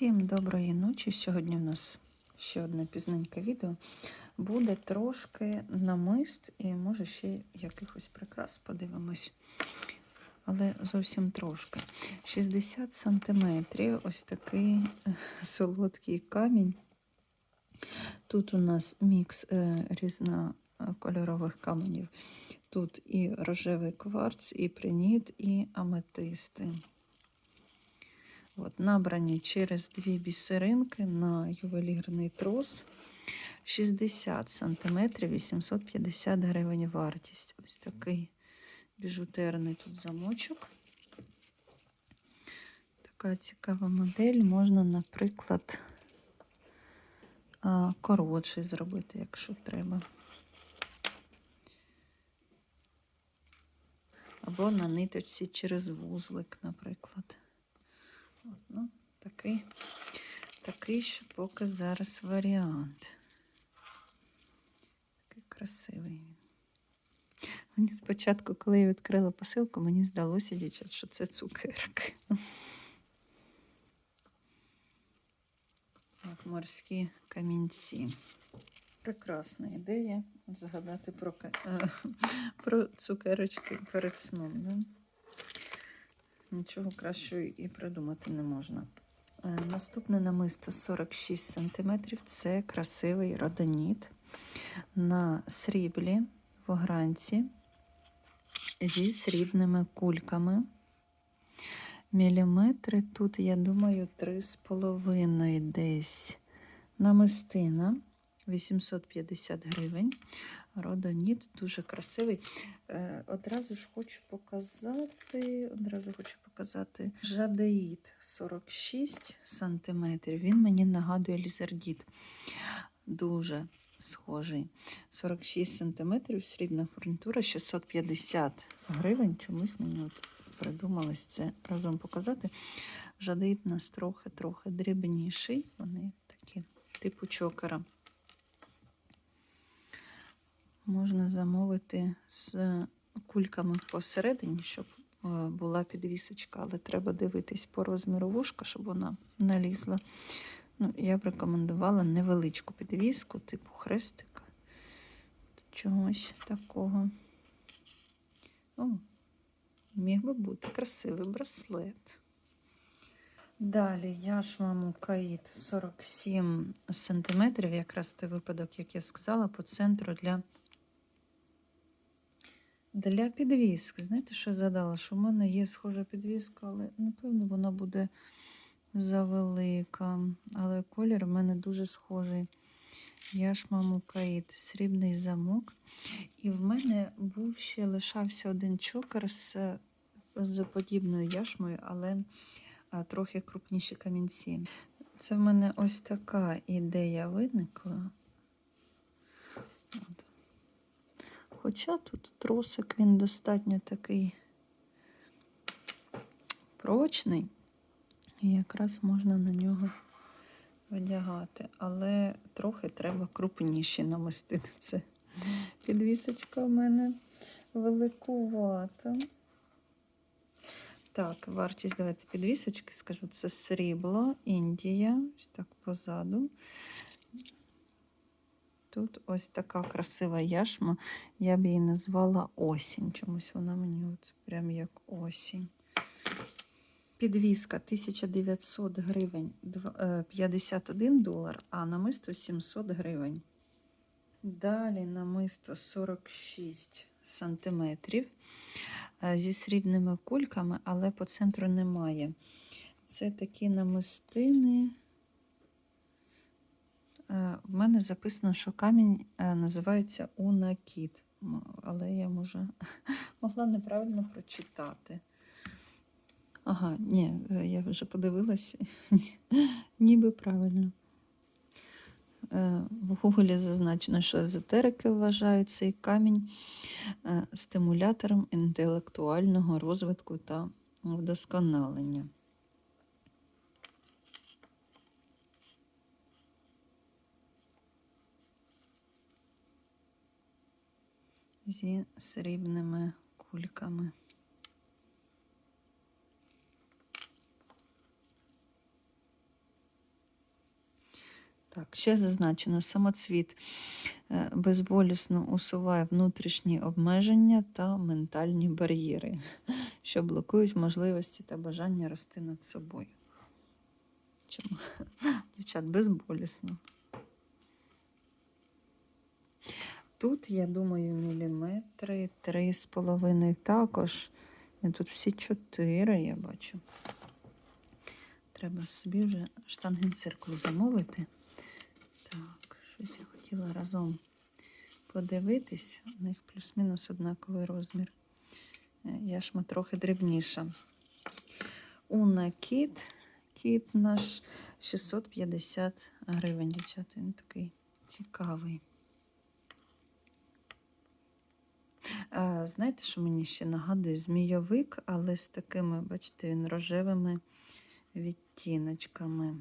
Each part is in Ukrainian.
Всім доброї ночі. Сьогодні в нас ще одне пізненьке відео. Буде трошки намист і може ще якихось прикрас подивимось. Але зовсім трошки. 60 сантиметрів. Ось такий е, солодкий камінь. Тут у нас мікс е, різнокольорових каменів. Тут і рожевий кварц, і приніт, і аметисти. От, набрані через дві бісеринки на ювелірний трос. 60 см, 850 гривень вартість. Ось такий біжутерний тут замочок. Така цікава модель. Можна, наприклад, коротший зробити, якщо треба. Або на ниточці через вузлик, наприклад. Ну, Такий, такий ще поки зараз варіант. Такий красивий він. Мені спочатку, коли я відкрила посилку, мені здалося, дівчат, що це цукерки. От морські камінці. Прекрасна ідея згадати про про цукерочки перед сном. Да? Нічого кращого і придумати не можна. Наступне намисто 46 см це красивий родоніт на сріблі в огранці зі срібними кульками. Міліметри тут, я думаю, 3,5 десь намистина 850 гривень. Родоніт дуже красивий. Е, одразу ж хочу показати, одразу хочу показати жадеїд 46 см. Він мені нагадує лізардіт. Дуже схожий. 46 см, срібна фурнітура, 650 гривень. Чомусь мені от придумалось це разом показати. Жадеїд у нас трохи-трохи дрібніший. Вони такі, типу чокера можна замовити з кульками посередині, щоб е, була підвісочка, але треба дивитись по розміру вушка, щоб вона налізла. Ну, Я б рекомендувала невеличку підвіску, типу хрестика. Чогось такого. О, міг би бути красивий браслет. Далі яшма мукаїд 47 см, якраз той випадок, як я сказала, по центру для для підвіски. Знаєте, що я задала? Що в мене є схожа підвіска, але, напевно, вона буде завелика. Але колір в мене дуже схожий. Яшма Мукаїд, срібний замок. І в мене був ще лишався один чокер з, з подібною яшмою, але трохи крупніші камінці. Це в мене ось така ідея виникла. От. Хоча тут тросик він достатньо такий прочний, і якраз можна на нього одягати, але трохи треба крупніші намистити. Це підвісочка в мене великувата. Так, вартість, давайте підвісочки скажу, це срібло, Індія, ось так позаду. Тут ось така красива яшма. Я б її назвала осінь. Чомусь вона мені от прям як осінь. Підвізка 1900 гривень 51 долар, а намисто 700 гривень. Далі намисто 46 сантиметрів зі срібними кульками, але по центру немає. Це такі намистини. Е, в мене записано, що камінь е, називається Унакіт, але я може, могла неправильно прочитати. Ага, ні, е, я вже подивилася, ніби правильно. В Гуглі зазначено, що езотерики вважають цей камінь стимулятором інтелектуального розвитку та вдосконалення. Зі срібними кульками. Так, ще зазначено, самоцвіт е, безболісно усуває внутрішні обмеження та ментальні бар'єри, що блокують можливості та бажання рости над собою. Чому? Дівчат, безболісно. Тут, я думаю, міліметри, три з половиною також. Тут всі чотири, я бачу. Треба собі вже штангенциркуль замовити. Так, щось я хотіла разом подивитись. У них плюс-мінус однаковий розмір. Е, Я шма трохи дрібніша. Уна кіт. Кіт наш 650 гривень, дівчата. Він такий цікавий. А, знаєте, що мені ще нагадує? Змійовик, але з такими, бачите, він рожевими відтіночками.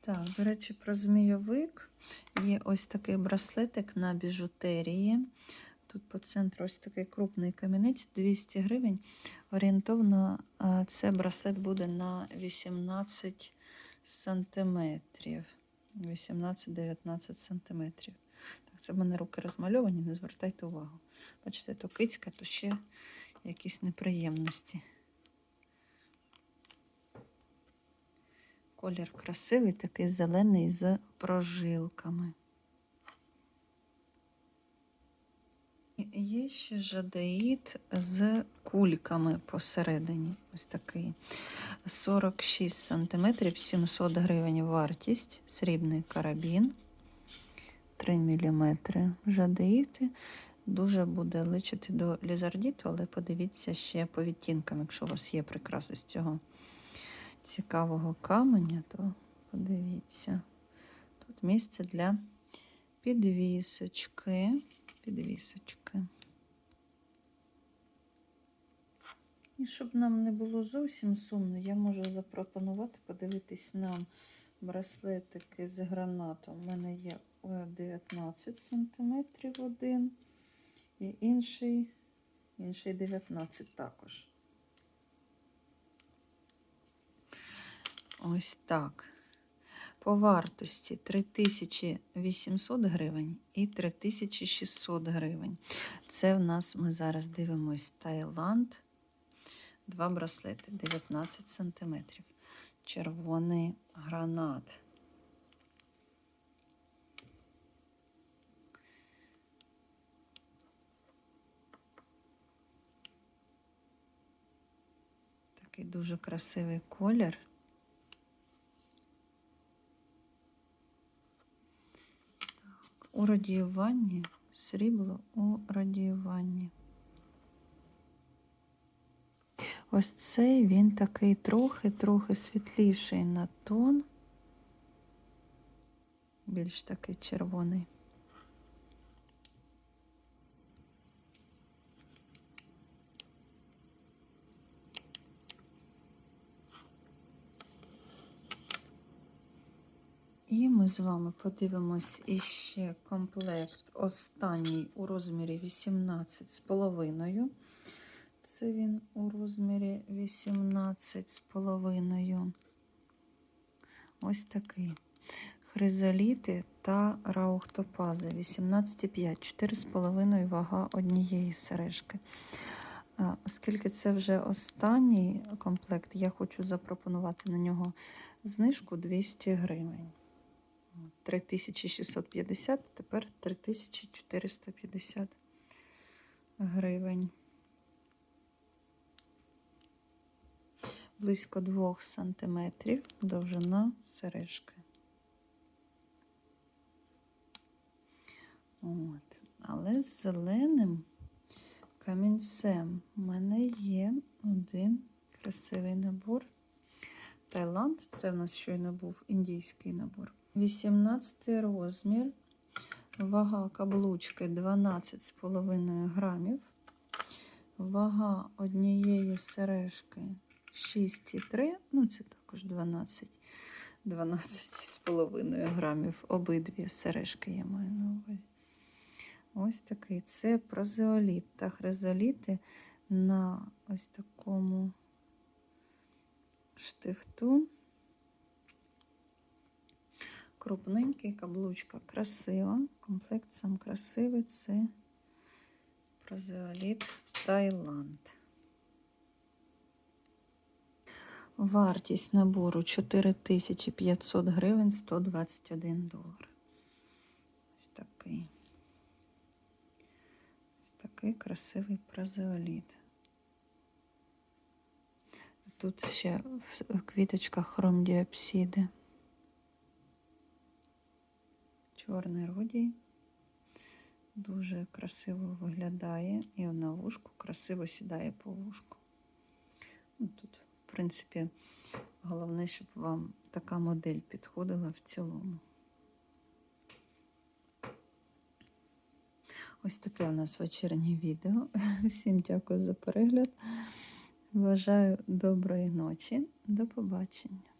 Так, до речі, про змійовик. Є ось такий браслетик на біжутерії. Тут по центру ось такий крупний камінець, 200 гривень. Орієнтовно це браслет буде на 18 сантиметрів. 18-19 сантиметрів. Так, це в мене руки розмальовані, не звертайте увагу. Бачите, то кицька, то ще якісь неприємності. Колір красивий, такий зелений з прожилками. Є ще жадеїд з кульками посередині. Ось такий. 46 см, 700 гривень вартість, срібний карабін. 3 мм жадеїти. Дуже буде личити до лізардіту, але подивіться ще по відтінкам, якщо у вас є прикраси з цього цікавого каменя, то подивіться. Тут місце для підвісочки. Підвісочки. І щоб нам не було зовсім сумно, я можу запропонувати подивитись нам браслетики з гранатом. У мене є е, 19 см один, і інший, інший 19 також. Ось так. По вартості 3800 гривень і 3600 гривень. Це в нас ми зараз дивимось Таїланд. Два браслети 19 см. Червоний гранат. Такий дуже красивий колір. Так, у радіюванні срібло у радіюванні. Ось цей він такий трохи-трохи світліший на тон, більш такий червоний. І з вами подивимось іще комплект останній у розмірі 18 з половиною. Це він у розмірі 18 з половиною. Ось такий. Хризоліти та раухтопази 18,5, 4,5 вага однієї сережки. Оскільки це вже останній комплект, я хочу запропонувати на нього знижку 200 гривень. 3650, тепер 3450 гривень. Близько 2 сантиметрів довжина сережки. От. Але з зеленим камінцем у мене є один красивий набор. Таїланд, це в нас щойно був індійський набор. 18 розмір, вага каблучки 12,5 грамів, вага однієї сережки 6,3, ну це також 12, 12,5 грамів. Обидві сережки я маю на увазі. Ось такий. Це прозеоліт та хризоліти на ось такому штифту. Крупненький, каблучка красива. Комплект сам красивий. Це прозеоліт Таїланд. Вартість набору 4500 гривень 121 долар. Ось такий. Ось такий красивий прозеоліт. Тут ще в квіточках хромдіапсиди. Чорний родій. Дуже красиво виглядає і на вушку красиво сідає по вушку. Ну, Тут, в принципі, головне, щоб вам така модель підходила в цілому. Ось таке у нас вечірнє відео. Всім дякую за перегляд. Бажаю доброї ночі. До побачення.